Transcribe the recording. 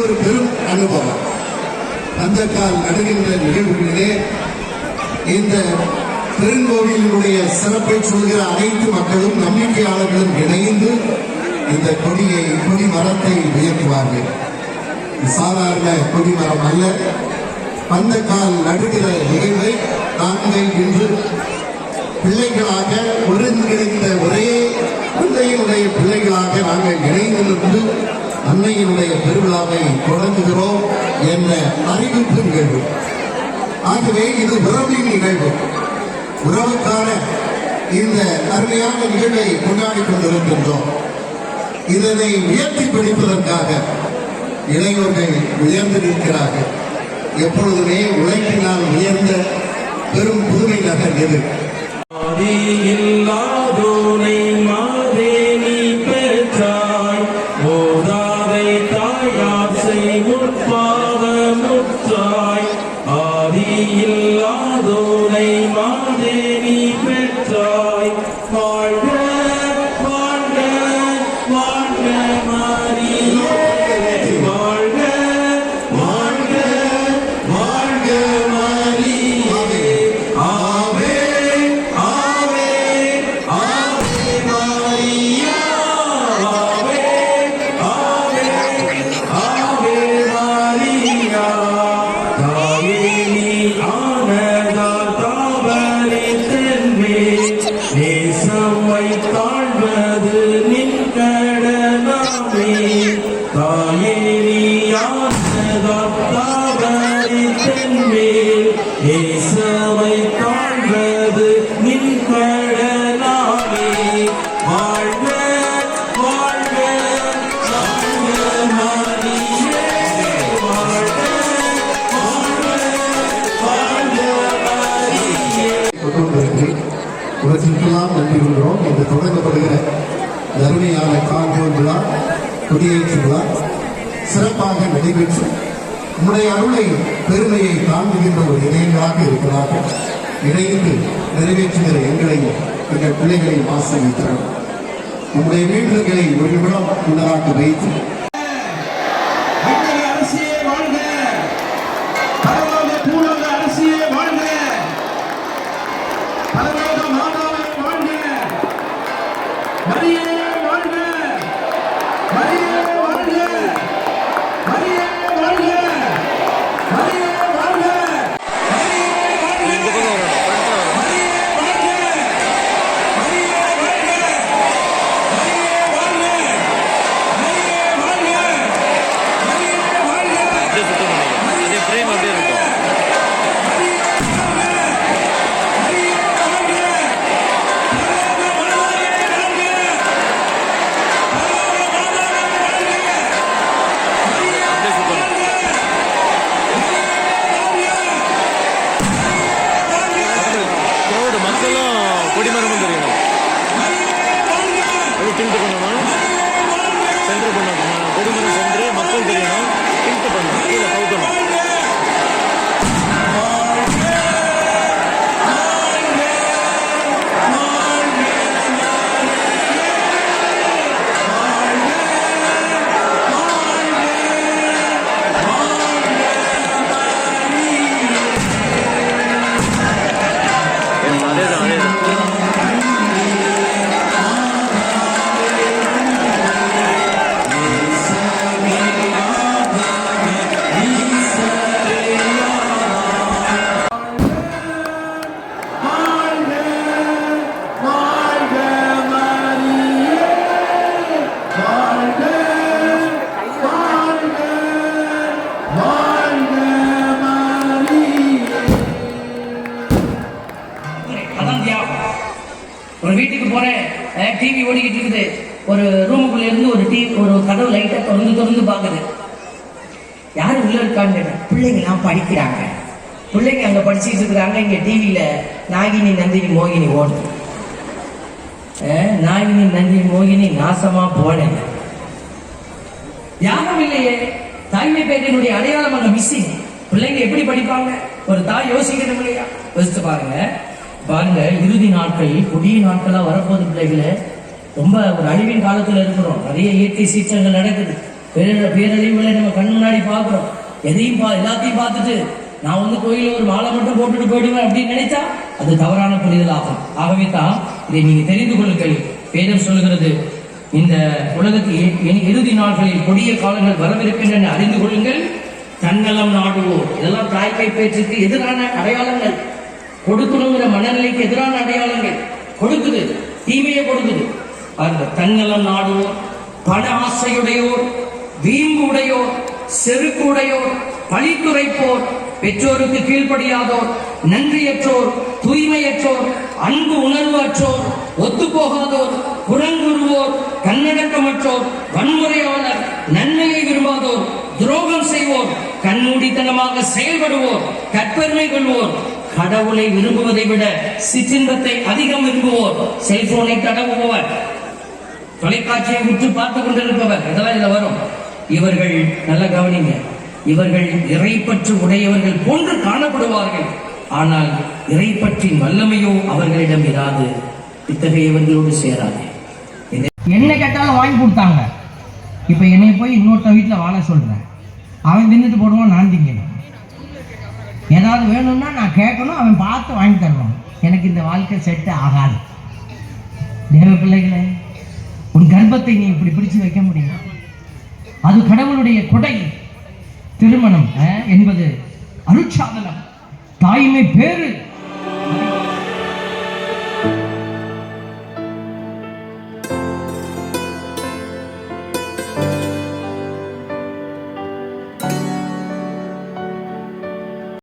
ஒரு பெரும் அனுபவம். பந்தக்கால் நடுகின்ற நிகழ்வுகளிலே இந்த பெருங்கோவிலினுடைய சிறப்பை சொல்கிற அனைத்து மக்களும் நம்பிக்கையாளர்களும் இணைந்து இந்த கொடியை கொடி மரத்தை உயர்த்துவார்கள். சாதாரண கொடி மரம் அல்ல. பந்தக்கால் நடுகிற நிகழ்வை நாங்கள் இன்று பிள்ளைகளாக ஒருங்கிணைந்த ஒரே பிள்ளையினுடைய பிள்ளைகளாக நாங்கள் இணைந்து அன்னையினுடைய பெருவிழாவை தொடங்குகிறோம் என்ற அறிவிப்பு நிகழ்வு. ஆகவே இது உறவின் நிகழ்வு. உறவுக்கான இந்த அருமையான நிகழ்வை கொண்டாடி கொண்டிருக்கின்றோம். இதனை உயர்த்தி பிடிப்பதற்காக இளைஞர்கள் உயர்ந்து நிற்கிறார்கள். எப்பொழுதுமே உழைப்பினால் உயர்ந்த பெரும் புதுமை நகர் எது? فيه கடனாமே தாயே நீ ஆனதா தாவரை தாழ்வது நின் கடனாமே வாழ்க வாழ்க வாழ்க மாரியே வாழ்க நன்றி கொள்கிறோம் இன்று தொடங்கப்படுகிற அருமையான விழா. கொடியேற்று விழா சிறப்பாக நடைபெற்று உங்களுடைய அருளை பெருமையை தாங்குகின்ற ஒரு இணையங்களாக இருக்கிறார்கள். இணைந்து நிறைவேற்றுகிற எங்களை எங்கள் பிள்ளைகளை ஆசிரியத்தரும் உங்களுடைய வீடுகளை ஒரு நிமிடம் முன்னதாக வைத்து அது டில்ட் பண்ணணும் சென்டர் பண்ணணும் கொடிமரம் சென்டர் மக்கள் தெரியும் போறேன் டிவி ஓடிக்கிட்டு இருக்குது. ஒரு ரூமுக்குள்ள இருந்து ஒரு டிவி ஒரு கதவு லைட்டா திறந்து திறந்து பாக்குது. யாரு உள்ள இருக்கான்னு பிள்ளைங்க எல்லாம் படிக்கிறாங்க. பிள்ளைங்க அங்க படிச்சுட்டு இருக்கிறாங்க. இங்க டிவியில நாகினி நந்தினி மோகினி ஓடுது. அஹ், நாகினி நந்தினி மோகினி நாசமா போனேன் யாரும் இல்லையே. தாய்மை பேட்டினுடைய அடையாளம் அங்க மிஸ்ஸிங் பிள்ளைங்க எப்படி படிப்பாங்க? ஒரு தாய் யோசிக்கணும் இல்லையா? யோசிச்சு பாருங்க. பாருங்க இறுதி நாட்கள் புதிய நாட்களா வரப்போது பிள்ளைகளை. ரொம்ப ஒரு அழிவின் காலத்துல இருக்கிறோம். நிறைய இயற்கை சீற்றங்கள் நடக்குது. பேர பேரழிவுகளை நம்ம கண் முன்னாடி பார்க்குறோம். எதையும் பா எல்லாத்தையும் பார்த்துட்டு நான் வந்து கோயிலில் ஒரு மாலை மட்டும் போட்டுட்டு போயிடுவேன் அப்படின்னு நினைச்சா அது தவறான புரிதல் ஆகும் ஆகவே தான் இதை நீங்க தெரிந்து கொள்ளுங்கள். வேதம் சொல்கிறது இந்த உலகத்தில் இறுதி நாட்களில் கொடிய காலங்கள் வரவிருக்கின்றன. அறிந்து கொள்ளுங்கள். தன்னலம் நாடுவோம். இதெல்லாம் தாய்மை பேச்சுக்கு எதிரான அடையாளங்கள். கொடுக்கணுங்கிற மனநிலைக்கு எதிரான அடையாளங்கள் கொடுக்குது தீமையை கொடுக்குது. அந்த தன்னலம் நாடுவோர் பண ஆசையுடையோர் வீம்பு உடையோர் செருக்கு உடையோர் பழித்துரைப்போர் பெற்றோருக்கு கீழ்ப்படியாதோர் நன்றியற்றோர் தூய்மையற்றோர் அன்பு உணர்வு அற்றோர் ஒத்துப்போகாதோர் புறங்குருவோர் கண்ணடக்கமற்றோர் வன்முறையாளர் நன்மையை விரும்பாதோர் துரோகம் செய்வோர் கண்மூடித்தனமாக செயல்படுவோர் கற்பெருமை கொள்வோர் கடவுளை விரும்புவதை விட சிற்றின்பத்தை அதிகம் விரும்புவோர். செல்போனை தடவுபவர். தொலைக்காட்சியை விட்டு பார்த்து கொண்டிருப்பவர். இதெல்லாம் இதுல வரும். இவர்கள் நல்ல கவனிங்க. இவர்கள் இறைப்பற்று உடையவர்கள் போன்று காணப்படுவார்கள். ஆனால் இறைப்பற்றின் வல்லமையோ அவர்களிடம் இராது. இத்தகையவர்களோடு சேராது. என்ன கேட்டாலும் வாங்கி கொடுத்தாங்க. இப்போ என்னை போய் இன்னொருத்த வீட்டில் வாழ சொல்கிறேன் அவன் தின்னுட்டு போடுவான் நான் திங்கணும் ஏதாவது வேணும்னா நான் கேட்கணும் அவன் பார்த்து வாங்கி தருவான். எனக்கு இந்த வாழ்க்கை செட்டு ஆகாது. தேவ பிள்ளைகளே உன் கர்ப்பத்தை நீ இப்படி பிடிச்சு வைக்க முடியும்? அது கடவுளுடைய கொடை. திருமணம் என்பது அருட்சாதனம். தாய்மை பேரு